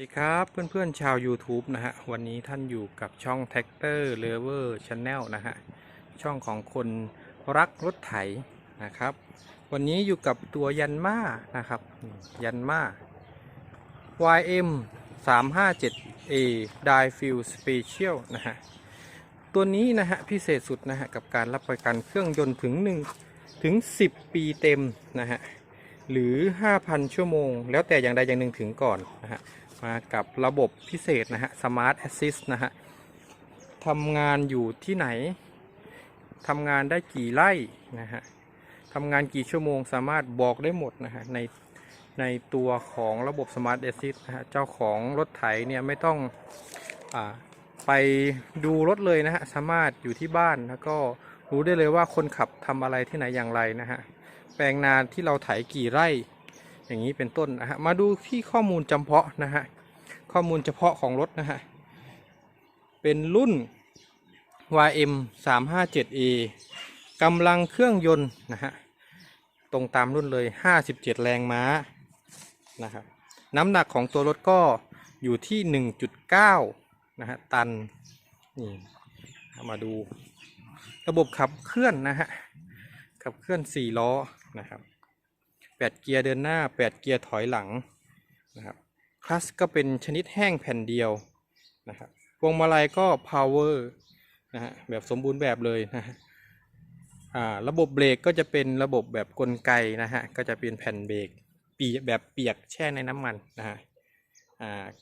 สวัสดีครับเพื่อนๆชาว YouTube นะฮะ วันนี้ท่านอยู่กับช่อง Tractor Lover Channel นะฮะ ช่องของคนรักรถไถนะครับ วันนี้อยู่กับตัวยันมานะครับ ยันมา YM 357A d i f u e Special นะฮะ ตัวนี้นะฮะ พิเศษสุดนะฮะ กับการรับประกันเครื่องยนต์ถึง1ถึง 10 ปีเต็มนะฮะหรือ 5,000 ชั่วโมง แล้วแต่อย่างใดอย่างหนึ่งถึงก่อนนะฮะ มากับระบบพิเศษนะฮะ Smart Assist นะฮะทำงานอยู่ที่ไหนทำงานได้กี่ไร่นะฮะทำงานกี่ชั่วโมงสามารถบอกได้หมดนะฮะในในตัวของระบบ Smart Assist นะฮะเจ้าของรถไถเนี่ยไม่ต้องอาไปดูรถเลยนะฮะสามารถอยู่ที่บ้านแล้วก็รู้ได้เลยว่าคนขับทำอะไรที่ไหนอย่างไรนะฮะแปลงนาที่เราไถกี่ไร่ อย่างนี้เป็นต้นนะฮะมาดูที่ข้อมูลจำเพาะนะฮะข้อมูลเฉพาะของรถนะฮะเป็นรุ่น YM 357A กำลังเครื่องยนต์นะฮะตรงตามรุ่นเลย 57 แรงม้านะครับน้ำหนักของตัวรถก็อยู่ที่ 1.9 นะฮะตันนี่มาดูระบบขับเคลื่อนนะฮะขับเคลื่อน 4 ล้อนะครับ 8 เกียร์เดินหน้า 8 เกียร์ถอยหลังนะครับคลัสก็เป็นชนิดแห้งแผ่นเดียวนะครับพวงมาลัยก็ power นะฮะแบบสมบูรณ์แบบเลยนะฮะระบบเบรกก็จะเป็นระบบแบบกลไกนะฮะก็จะเป็นแผ่นเบรกปีแบบเปียกแช่ในน้ำมันนะฮะ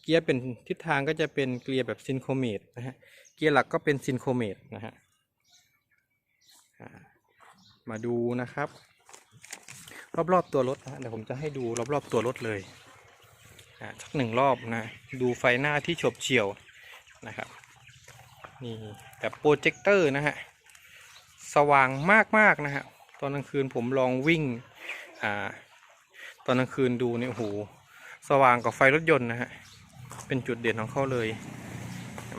เกียร์เป็นทิศทางก็จะเป็นเกียร์แบบซินโครเมตนะฮะเกียร์หลักก็เป็นซินโครเมตนะฮะมาดูนะครับ รอบๆตัวรถนะเดี๋ยวผมจะให้ดูรอบๆตัวรถเลยอ่าสักหนึ่งรอบนะดูไฟหน้าที่ฉบเฉี่ยวนะครับนี่แบบโปรเจคเตอร์นะฮะสว่างมากๆนะฮะตอนกลางคืนผมลองวิ่งอ่าตอนกลางคืนดูเนี่ยโอ้โหสว่างกว่าไฟรถยนต์นะฮะเป็นจุดเด่นของเขาเลย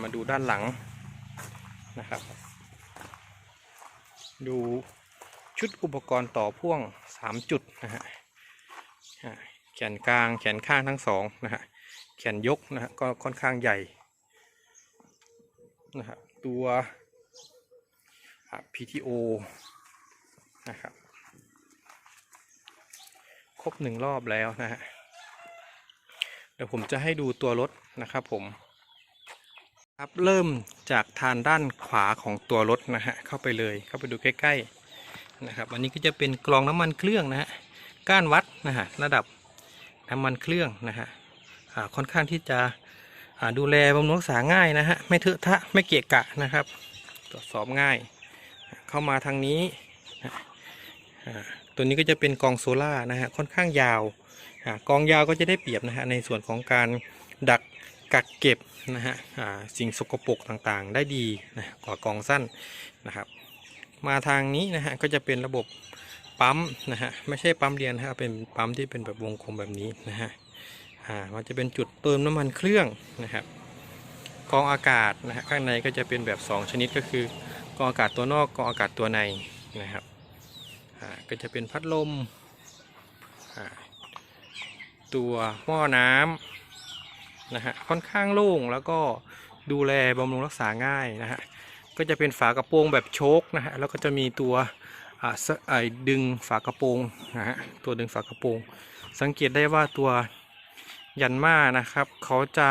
มาดูด้านหลังนะครับ ดู ชุดอุปกรณ์ต่อพ่วง 3 จุดนะฮะแขนกลางแขนข้างทั้งสองนะฮะแขนยกนะฮะก็ค่อนข้างใหญ่นะครับตัว PTO นะครับครบหนึ่งรอบแล้วนะฮะเดี๋ยวผมจะให้ดูตัวรถนะครับผมครับเริ่มจากทางด้านขวาของตัวรถนะฮะเข้าไปเลยเข้าไปดูใกล้ ๆ นะครับอันนี้ก็จะเป็นกรองน้ำมันเครื่องนะฮะก้านวัดนะฮะระดับน้ำมันเครื่องนะฮะค่อนข้างที่จะดูแลบำรุงรักษาง่ายนะฮะไม่เถอะทะไม่เกะกะนะครับ ตรวจสอบง่าย เข้ามาทางนี้ตัวนี้ก็จะเป็นกองโซล่านะฮะค่อนข้างยาวอกองยาวก็จะได้เปรียบนะฮะในส่วนของการดักกักเก็บนะฮะสิ่งสกปรกต่างๆ ได้ดีนะกว่ากองสั้นนะครับ มาทางนี้นะฮะก็จะเป็นระบบปั๊มนะฮะไม่ใช่ปั๊มเรียนนะฮะเป็นปั๊มที่เป็นแบบวงกลมแบบนี้นะฮะอ่ามันจะเป็นจุดเติมน้ำมันเครื่องนะครับกองอากาศนะฮะข้างในก็จะเป็นแบบ 2 ชนิดก็คือกองอากาศตัวนอกกองอากาศตัวในนะครับอ่าก็จะเป็นพัดลมอ่าตัวหม้อน้ำนะฮะค่อนข้างโล่งแล้วก็ดูแลบำรุงรักษาง่ายนะฮะ ก็จะเป็นฝากระโปรงแบบโชคนะฮะแล้วก็จะมีตัวไอดึงฝากระโปรงนะฮะตัวดึงฝากระโปรง สังเกตได้ว่าตัวยันมานะครับ เขาจะ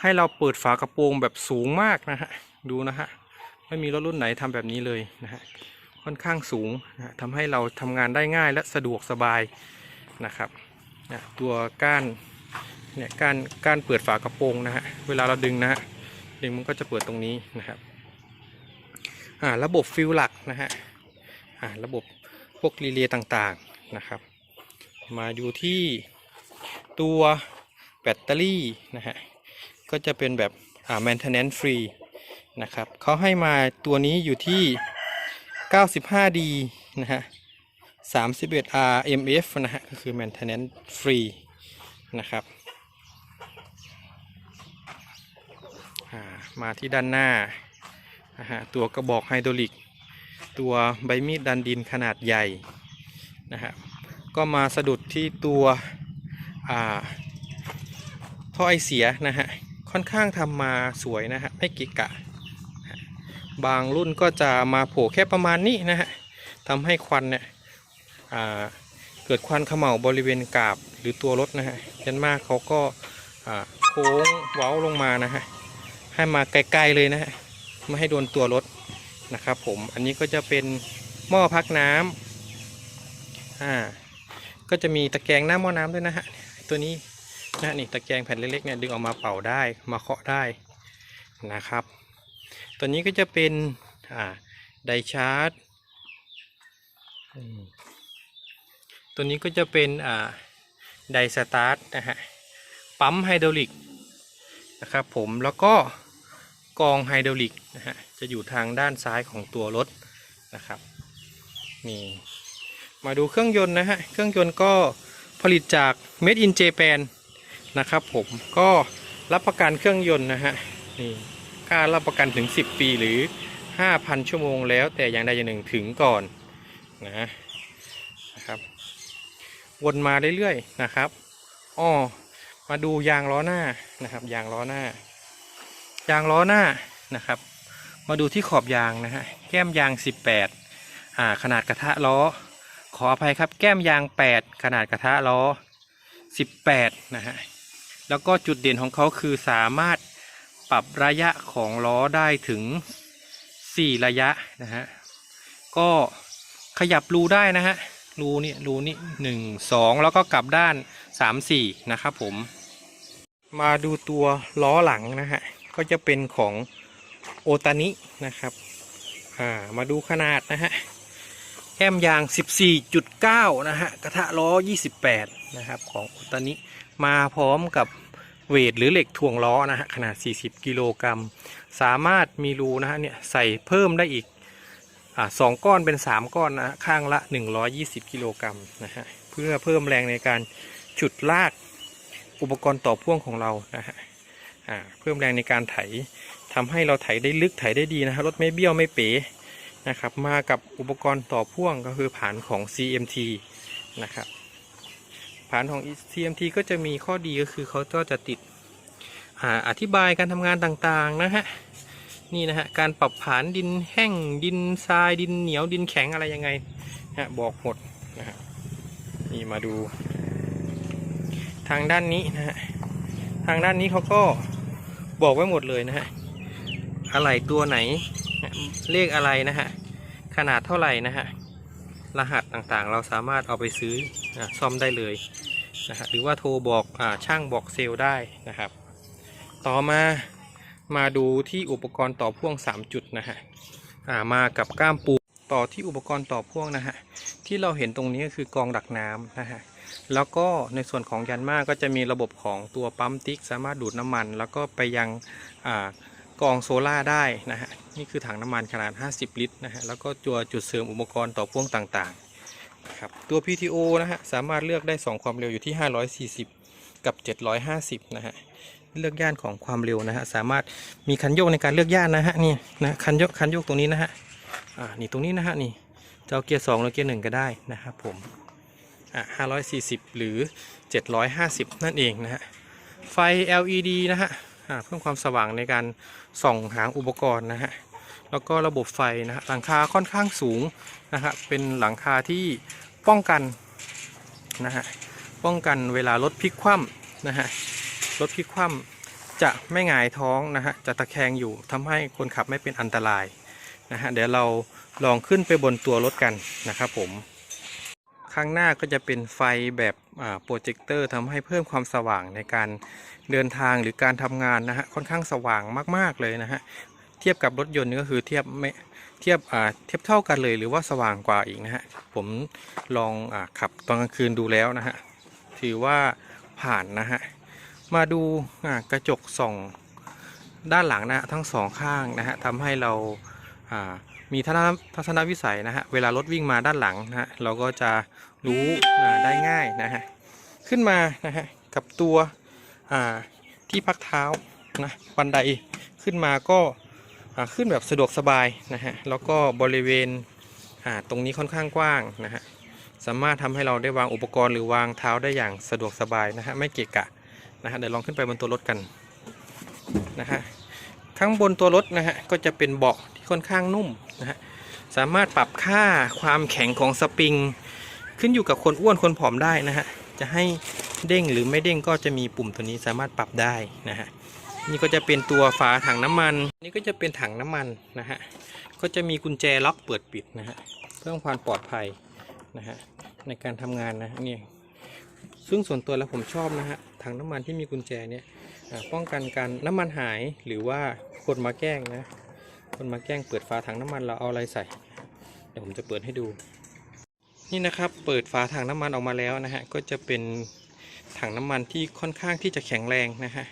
ให้เราเปิดฝากระโปรงแบบสูงมากนะฮะดูนะฮะไม่มีรถรุ่นไหนทำแบบนี้เลยนะฮะค่อนข้างสูงนะทำให้เราทำงานได้ง่ายและสะดวกสบายนะครับนะตัวก้านเนี่ยก้ารการเปิดฝากระโปรงนะฮะเวลาเราดึงนะฮะดึงมันก็จะเปิดตรงนี้นะครับ ระบบฟิลหลักนะฮะระบบพวกรีเลย์ต่างๆนะครับ มาอยู่ที่ตัวแบตเตอรี่นะฮะก็จะเป็นแบบอ่า maintenance free นะครับเขาให้มาตัวนี้อยู่ที่ 95D นะฮะ 31 RMF นะฮะก็คือ maintenance free นะครับมาที่ด้านหน้า นะฮะตัวกระบอกไฮดรอลิก ตัวใบมีดดันดินขนาดใหญ่นะฮะก็มาสะดุดที่ตัวท่อไอเสียนะฮะค่อนข้างทำมาสวยนะฮะไม่กิกะ บางรุ่นก็จะมาโผล่แค่ประมาณนี้นะฮะทำให้ควันเนี่ยเกิดควันเขม่าบริเวณกาบหรือตัวรถนะฮะยันมากเขาก็โค้งเว้าลงมานะฮะให้มาไกลๆเลยนะฮะ ไม่ให้โดนตัวรถนะครับผมอันนี้ก็จะเป็นหม้อพักน้ำอ่าก็จะมีตะแกรงหน้าหม้อน้ำด้วยนะฮะตัวนี้นะนี่ตะแกรงแผ่นเล็กๆเนี่ยดึงออกมาเป่าได้มาเคาะได้นะครับ ตัวนี้ก็จะเป็นอ่าไดชาร์จตัวนี้ก็จะเป็นอ่าไดสตาร์ทนะฮะปั๊มไฮดรอลิกนะครับผมแล้วก็ กองไฮดรอลิกนะฮะจะอยู่ทางด้านซ้ายของตัวรถนะครับนี่มาดูเครื่องยนต์นะฮะเครื่องยนต์ก็ผลิตจาก Made in Japan นะครับผมก็รับประกันเครื่องยนต์นะฮะนี่กล้ารับประกันถึง 10 ปีหรือ 5,000 ชั่วโมงแล้วแต่อย่างใดอย่างหนึ่งถึงก่อนนะนะครับวนมาเรื่อยๆนะครับอ้อมาดูยางล้อหน้านะครับยางล้อหน้า ยางล้อหน้านะครับ มาดูที่ขอบยางนะฮะแก้มยาง 18อ่าขนาดกระทะล้อ ขออภัยครับแก้มยาง 8 ขนาดกระทะล้อ 18นะฮะแล้วก็จุดเด่นของเขาคือสามารถปรับระยะของล้อได้ถึง 4 ระยะนะฮะก็ขยับรูได้นะฮะรูนี่รูนี่หนึ่งสองแล้วก็กลับด้านสามสี่นะครับผม มาดูตัวล้อหลังนะฮะ ก็จะเป็นของโอตานินะครับามาดูขนาดนะฮะแก้มยาง 14.9 นะฮะ กระทะล้อ 28 นะครับ ของโอตานิมาพร้อมกับเวทหรือเหล็กถ่วงล้อนะฮะ ขนาด 40 กิโลกรัม สามารถมีรูนะฮะเนี่ยใส่เพิ่มได้อีกอสองก้อนเป็น 3 ก้อนนะฮะข้างละ 120 กิโลกรัมนะฮะ เพื่อเพิ่มแรงในการฉุดลากอุปกรณ์ต่อพ่วงของเรานะฮะ เพิ่มแรงในการไถทำให้เราไถได้ลึกไถได้ดีนะฮะรถไม่เบี้ยวไม่เป๋นะครับมากับอุปกรณ์ต่อพ่วงก็คือผานของ CMT นะครับผานของ CMT ก็จะมีข้อดีก็คือเขาก็จะติดอธิบายการทำงานต่างๆนะฮะนี่นะฮะการปรับผานดินแห้งดินทรายดินเหนียวดินแข็งอะไรยังไงนะฮะบอกหมดนะฮะนี่มาดู ทางด้านนี้นะฮะทางด้านนี้เขาก็ บอกไว้หมดเลยนะฮะอะไรตัวไหน เลขอะไรนะฮะ ขนาดเท่าไหร่นะฮะ รหัสต่างๆ เราสามารถเอาไปซื้ออซ่อมได้เลยนะฮะหรือว่าโทรบอกอช่างบอกเซลล์ได้นะครับ ต่อมามาดูที่อุปกรณ์ต่อพ่วง 3 จุดนะฮะมากับก้ามปูต่อที่อุปกรณ์ต่อพ่วงนะฮะที่เราเห็นตรงนี้ก็คือกองดักน้ำนะฮะ แล้วก็ในส่วนของยันมาก็จะมีระบบของตัวปั๊มติ๊ก สามารถดูดน้ำมัน แล้วก็ไปยังอ่ากองโซล่าได้นะฮะนี่คือถังน้ำมันขนาด 50 ลิตรนะฮะแล้วก็ตัวจุดเสริมอุปกรณ์ต่อพ่วงต่างๆนะครับตัว PTO นะฮะสามารถเลือกได้ 2 ความเร็วอยู่ที่ 540 กับ 750 นะฮะเลือกย่านของความเร็วนะฮะสามารถมีคันโยกในการเลือกย่านนะฮะนี่นะคันโยกคันโยกตรงนี้นะฮะอ่านี่ตรงนี้นะฮะนี่จะเอาเกียร์สองหรือเกียร์หนึ่งก็ได้นะครับผม อ่าห้าร้อยสี่สิบหรือเจ็ดร้อยห้าสิบนั่นเองนะฮะ ไฟ LED นะฮะอ่าเพิ่มความสว่างในการส่องหาอุปกรณ์นะฮะ แล้วก็ระบบไฟนะฮะ หลังคาค่อนข้างสูงนะฮะ เป็นหลังคาที่ป้องกันนะฮะ ป้องกันเวลารถพลิกคว่ำนะฮะ รถพลิกคว่ำจะไม่หงายท้องนะฮะ จะตะแคงอยู่ทำให้คนขับไม่เป็นอันตรายนะฮะ เดี๋ยวเราลองขึ้นไปบนตัวรถกันนะครับผม ข้างหน้าก็จะเป็นไฟแบบโปรเจคเตอร์ทำให้เพิ่มความสว่างในการเดินทางหรือการทำงานนะฮะค่อนข้างสว่างมากๆเลยนะฮะเทียบกับรถยนต์นี่ก็คือเทียบไม่เทียบอ่าเทียบเท่ากันเลยหรือว่าสว่างกว่าอีกนะฮะผมลองอขับตอนกลางคืนดูแล้วนะฮะถือว่าผ่านนะฮะมาดูกระจกส่องด้านหลังนะฮะทั้งสองข้างนะฮะทำให้เราอ่า มีทัศนวิสัยนะฮะเวลารถวิ่งมาด้านหลังนะฮะเราก็จะรู้ได้ง่ายนะฮะขึ้นมานะฮะกับตัวที่พักเท้านะบันไดขึ้นมาก็ขึ้นแบบสะดวกสบายนะฮะแล้วก็บริเวณตรงนี้ค่อนข้างกว้างนะฮะสามารถทำให้เราได้วางอุปกรณ์หรือวางเท้าได้อย่างสะดวกสบายนะฮะไม่เกะกะนะฮะเดี๋ยวลองขึ้นไปบนตัวรถกันนะฮะข้างบนตัวรถนะฮะก็จะเป็นเบาะ ค่อนข้างนุ่มนะฮะสามารถปรับค่าความแข็งของสปริง ขึ้นอยู่กับคนอ้วนคนผอมได้นะฮะจะให้เด้งหรือไม่เด้งก็จะมีปุ่มตัวนี้สามารถปรับได้นะฮะนี่ก็จะเป็นตัวฝาถังน้ำมัน นี่ก็จะเป็นถังน้ำมันนะฮะก็จะมีกุญแจล็อกเปิดปิดนะฮะเพื่อความปลอดภัยนะฮะในการทำงานนะเนี่ยซึ่งส่วนตัวแล้วผมชอบนะฮะถังน้ำมันที่มีกุญแจเนี่ยป้องกันการน้ำมันหายหรือว่าคนมาแกล้งนะ คนมาแกล้งเปิดฝาถังน้ำมันเราเอาอะไรใส่ เดี๋ยวผมจะเปิดให้ดู นี่นะครับเปิดฝาถังน้ำมันออกมาแล้วนะฮะก็จะเป็นถังน้ำมันที่ค่อนข้างที่จะแข็งแรงนะฮะ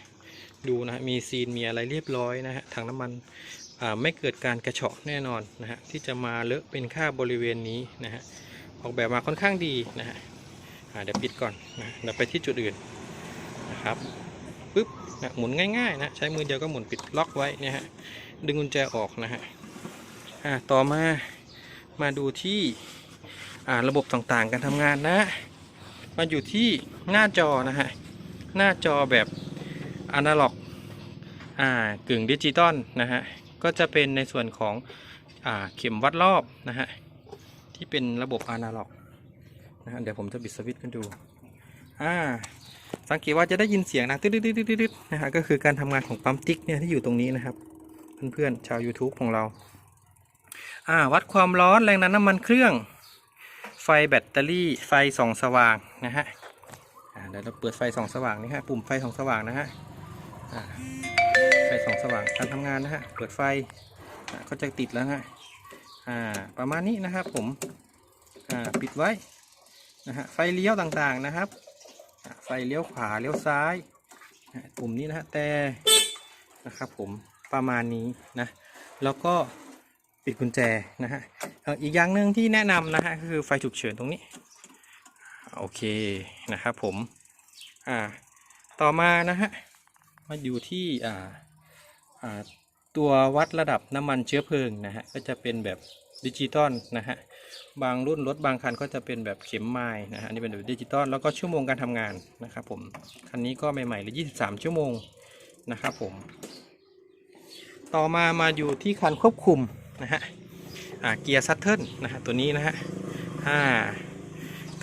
ดูนะมีซีนมีอะไรเรียบร้อยนะฮะถังน้ำมันไม่เกิดการกระเฉาะแน่นอนนะฮะที่จะมาเลอะเป็นค่าบริเวณนี้นะฮะออกแบบมาค่อนข้างดีนะฮะเดี๋ยวปิดก่อนนะเดี๋ยวไปที่จุดอื่นนะครับ ปึ๊บนะหมุนง่ายๆนะใช้มือเดียวก็หมุนปิดล็อกไว้เนี่ยฮะดึงกุญแจออกนะฮะอ่าต่อมามาดูที่อ่าระบบต่างๆ การทำงานนะ มาอยู่ที่หน้าจอนะฮะหน้าจอแบบอนาล็อกอ่ากึ่งดิจิตอลนะฮะก็จะเป็นในส่วนของอ่าเข็มวัดรอบนะฮะที่เป็นระบบอนาล็อกนะฮะเดี๋ยวผมจะบิดสวิตช์กันดูอ่า สังเกตว่าจะได้ยินเสียงนะตึ๊ดๆๆๆนะฮะก็คือการทำงานของปั๊มติ๊กเนี่ยที่อยู่ตรงนี้นะครับ เพื่อนๆชาว YouTube ของเราอ่าวัดความร้อนแรงดันน้ำมันเครื่อง ไฟแบตเตอรี่ไฟส่องสว่างนะฮะอ่าเดี๋ยวเราเปิดไฟส่องสว่างนี่ฮะปุ่มไฟส่องสว่างนะฮะอ่าไฟส่องสว่างการทำงานนะฮะเปิดไฟอ่าก็จะติดแล้วฮะอ่าประมาณนี้นะครับผมอ่าปิดไว้นะฮะไฟเลี้ยวต่างๆนะครับ ไฟเลี้ยวขวาเลี้ยวซ้ายปุ่มนี้นะฮะแต่นะครับผมประมาณนี้นะแล้วก็ปิดกุญแจนะฮะอีกอย่างหนึ่งที่แนะนำนะฮะคือไฟฉุกเฉินตรงนี้โอเคนะครับผมอ่าต่อมานะฮะมาอยู่ที่อ่าอ่าตัววัดระดับน้ำมันเชื้อเพลิงนะฮะก็จะเป็นแบบดิจิตอลนะฮะ บางรุ่นรถบางคันก็จะเป็นแบบเข็มไม้นะฮะอันนี่เป็นแบบดิจิตอลแล้วก็ชั่วโมงการทำงานนะครับผมคันนี้ก็ใหม่ๆเลย23 ชั่วโมงนะครับผมต่อมามาอยู่ที่คันควบคุมนะฮะอ่าเกียร์ซัตเทิลนะฮะตัวนี้นะฮะอ่า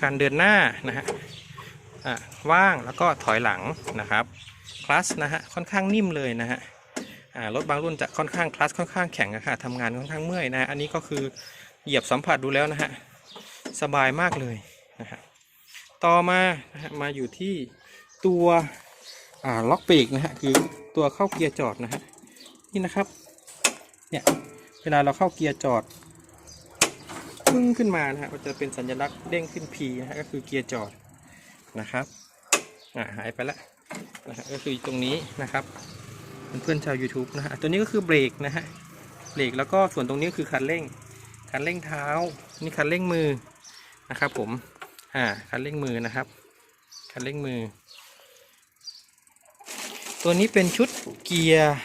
การเดินหน้านะฮะอ่าว่างแล้วก็ถอยหลังนะครับคลัสนะฮะค่อนข้างนิ่มเลยนะฮะอ่ารถบางรุ่นจะค่อนข้างคลัสค่อนข้างแข็งอะค่ะทำงานค่อนข้างเมื่อยนะอันนี้ก็คือ เหยียบสัมผัสดูแล้วนะฮะ สบายมากเลยนะฮะต่อมานะฮะมาอยู่ที่ตัวอ่าล็อกเบรกนะฮะคือตัวเข้าเกียร์จอดนะฮะนี่นะครับเนี่ยเวลาเราเข้าเกียร์จอดปึ้งขึ้นมานะฮะมันจะเป็นสัญลักษณ์เด้งขึ้น P นะฮะก็คือเกียร์จอดนะครับอ่าหายไปแล้วนะฮะก็คือตรงนี้นะครับเพื่อนๆชาว YouTube นะฮะตัวนี้ก็คือเบรกนะฮะเบรกแล้วก็ส่วนตรงนี้ก็คือคันเร่ง คันเร่งเท้า นี่คันเร่งมือนะครับ ผม อ่า คันเร่งมือนะครับ คันเร่งมือ ตัวนี้เป็นชุดเกียร์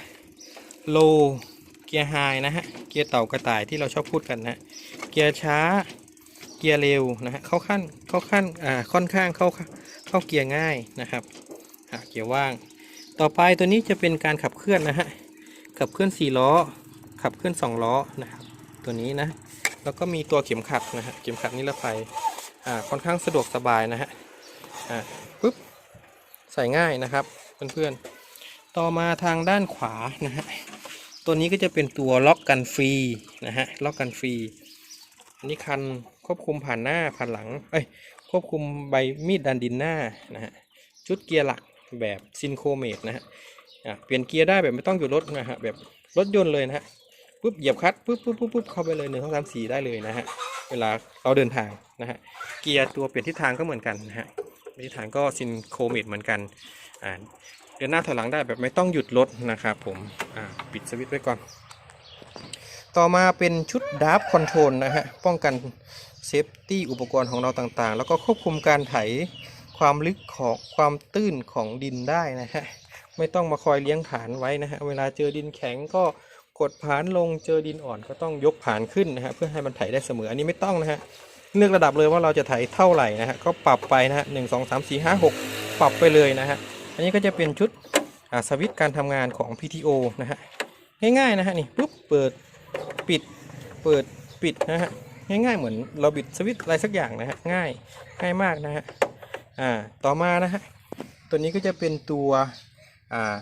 โล เกียร์ไฮนะฮะ เกียร์เต่ากระต่ายที่เราชอบพูดกันนะ เกียร์ช้า เกียร์เร็วนะฮะ เข้าขั้น เข้าขั้น อ่า ค่อนข้างเข้า เข้าเกียร์ง่ายนะครับ อ่า เกียร์ว่าง ต่อไปตัวนี้จะเป็นการขับเคลื่อนนะฮะ ขับเคลื่อน4ล้อ ขับเคลื่อน2ล้อนะครับ ตัวนี้นะ แล้วก็มีตัวเข็มขัดนะฮะเข็มขัดนิรภัยอ่าค่อนข้างสะดวกสบายนะฮะอ่าปุ๊บใส่ง่ายนะครับเพื่อนๆต่อมาทางด้านขวานะฮะตัวนี้ก็จะเป็นตัวล็อกกันฟรีนะฮะล็อกกันฟรีอันนี้คันควบคุมผ่านหน้าผ่านหลังเอ้ยควบคุมใบมีดดันดินหน้านะฮะชุดเกียร์หลักแบบซินโครเมตนะฮะอะเปลี่ยนเกียร์ได้แบบไม่ต้องหยุดรถนะฮะแบบรถยนต์เลยนะฮะ ปุ๊บเหยียบคลัตช์ปุ๊บปุ๊บปุ๊บปุ๊บเข้าไปเลยหนึ่งสองสามสี่ได้เลยนะฮะเวลาเราเดินทางนะฮะเกียร์ตัวเปลี่ยนทิศทางก็เหมือนกันนะฮะทิศทางก็ซินโครเมตเหมือนกันอ่าเดินหน้าถอยหลังได้แบบไม่ต้องหยุดรถนะครับผมอ่าปิดสวิตช์ไว้ก่อน ต่อมาเป็นชุดดับคอนโทรลนะฮะป้องกันเซฟตี้อุปกรณ์ของเราต่างๆ แล้วก็ควบคุมการไถความลึกของความตื้นของดินได้นะฮะไม่ต้องมาคอยเลี้ยงผานไว้นะฮะเวลาเจอดินแข็งก็ กดผานลงเจอดินอ่อนก็ต้องยกผานขึ้นนะฮะเพื่อให้มันไถได้เสมออันนี้ไม่ต้องนะฮะเลือกระดับเลยว่าเราจะไถเท่าไหร่นะฮะก็ปรับไปนะฮะหนึ่งสองสามสี่ห้าหกปรับไปเลยนะฮะอันนี้ก็จะเป็นชุดสวิตช์การทำงานของ PTO นะฮะง่ายๆนะฮะนี่ปุ๊บเปิดปิดเปิดปิดนะฮะง่ายๆเหมือนเราบิดสวิตช์อะไรสักอย่างนะฮะง่ายง่ายมากนะฮะอ่าต่อมานะฮะตัวนี้ก็จะเป็นตัวอ่า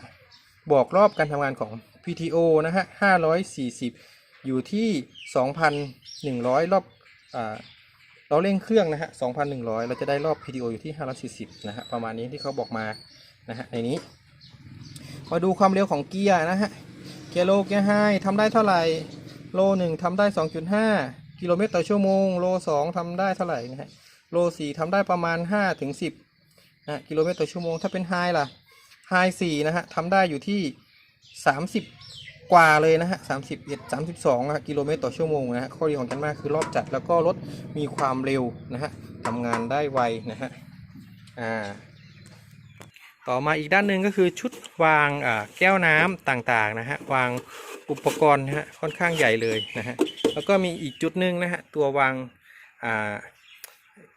บอกรอบการทำงานของ PTO นะฮะ540 อยู่ที่ 2,100 รอบอ่าเราเร่งเครื่องนะฮะ2,100 เราจะได้รอบ PTO อยู่ที่ 540 นะฮะ ประมาณนี้ที่เขาบอกมา นะฮะ ในนี้ มาดูความเร็วของเกียร์นะฮะ เกียร์โลเกียร์ไฮทำได้เท่าไหร่ โลหนึ่งทำได้ 2.5 กิโลเมตรต่อชั่วโมง โลสองทำได้เท่าไหร่นะฮะ โลสี่ทำได้ประมาณ 5 ถึง 10นะกิโลเมตรต่อชั่วโมง ถ้าเป็นไฮล่ะ ไฮสี่นะฮะทำได้อยู่ที่ 30 กว่าเลยนะฮะ31 32กิโลเมตรต่อชั่วโมงนะฮะข้อดีของกันมากคือรอบจัดแล้วก็รถมีความเร็วนะฮะทำงานได้ไวนะฮะอ่าต่อมาอีกด้านหนึ่งก็คือชุดวางอ่าแก้วน้ำต่างๆนะฮะวางอุปกรณ์นะฮะค่อนข้างใหญ่เลยนะฮะแล้วก็มีอีกจุดหนึ่งนะฮะตัววางอ่า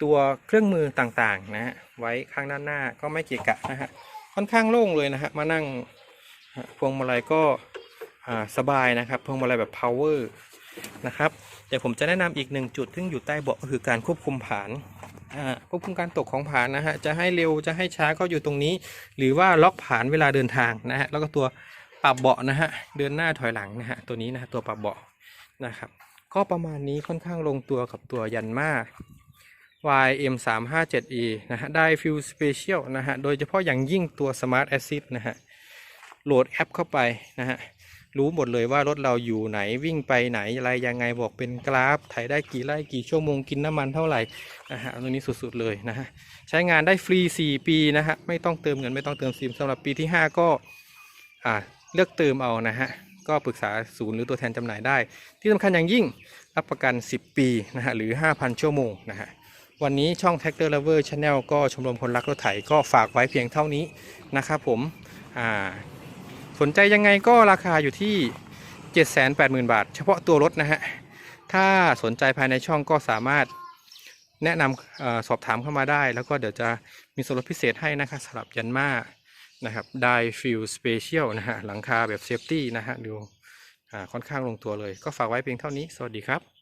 ตัวเครื่องมือต่างๆนะฮะไว้ข้างด้านหน้าก็ไม่เกะกะนะฮะค่อนข้างโล่งเลยนะฮะมานั่ง พวงมาลัยก็สบายนะครับ พวงมาลัยแบบ power นะครับ เดี๋ยวผมจะแนะนำอีกหนึ่งจุดซึ่งอยู่ใต้เบาะก็คือการควบคุมผานควบคุมการตกของผานนะฮะ จะให้เร็วจะให้ช้าก็อยู่ตรงนี้ หรือว่าล็อกผานเวลาเดินทางนะฮะ แล้วก็ตัวปรับเบาะนะฮะ เดินหน้าถอยหลังนะฮะ ตัวนี้นะฮะตัวปรับเบาะนะครับ ก็ประมาณนี้ค่อนข้างลงตัวกับตัวยันมา YM357E นะฮะ ได้ฟิลสเปเชียลนะฮะ โดยเฉพาะอย่างยิ่งตัว Smart Assist นะฮะ โหลดแอปเข้าไปนะฮะรู้หมดเลยว่ารถเราอยู่ไหนวิ่งไปไหนอะไรยังไงบอกเป็นกราฟถ่ายได้กี่ไร่กี่ชั่วโมงกินน้ำมันเท่าไหร่นะฮะตรงนี้สุดๆเลยนะฮะใช้งานได้ฟรี 4 ปีนะฮะไม่ต้องเติมเงินไม่ต้องเติมซิมสำหรับปีที่ 5 ก็อ่าเลือกเติมเอานะฮะก็ปรึกษาศูนย์หรือตัวแทนจำหน่ายได้ ที่สำคัญอย่างยิ่งรับประกัน 10 ปีนะฮะหรือ 5,000 ชั่วโมงนะฮะวันนี้ช่อง Tractor Lover Channel ก็ชมรมคนรักรถไถก็ฝากไว้เพียงเท่านี้นะครับผมอ่า สนใจยังไงก็ราคาอยู่ที่ 780,000 บาท เฉพาะตัวรถนะฮะ ถ้าสนใจภายในช่องก็สามารถแนะนำอสอบถามเข้ามาได้ แล้วก็เดี๋ยวจะมีส่วนลดพิเศษให้นะครับสำหรับยันมานะครับไดฟิลสเปเชียลนะฮะ หลังคาแบบเซฟตี้นะฮะ ดูค่อนข้างลงตัวเลย ก็ฝากไว้เพียงเท่านี้ สวัสดีครับ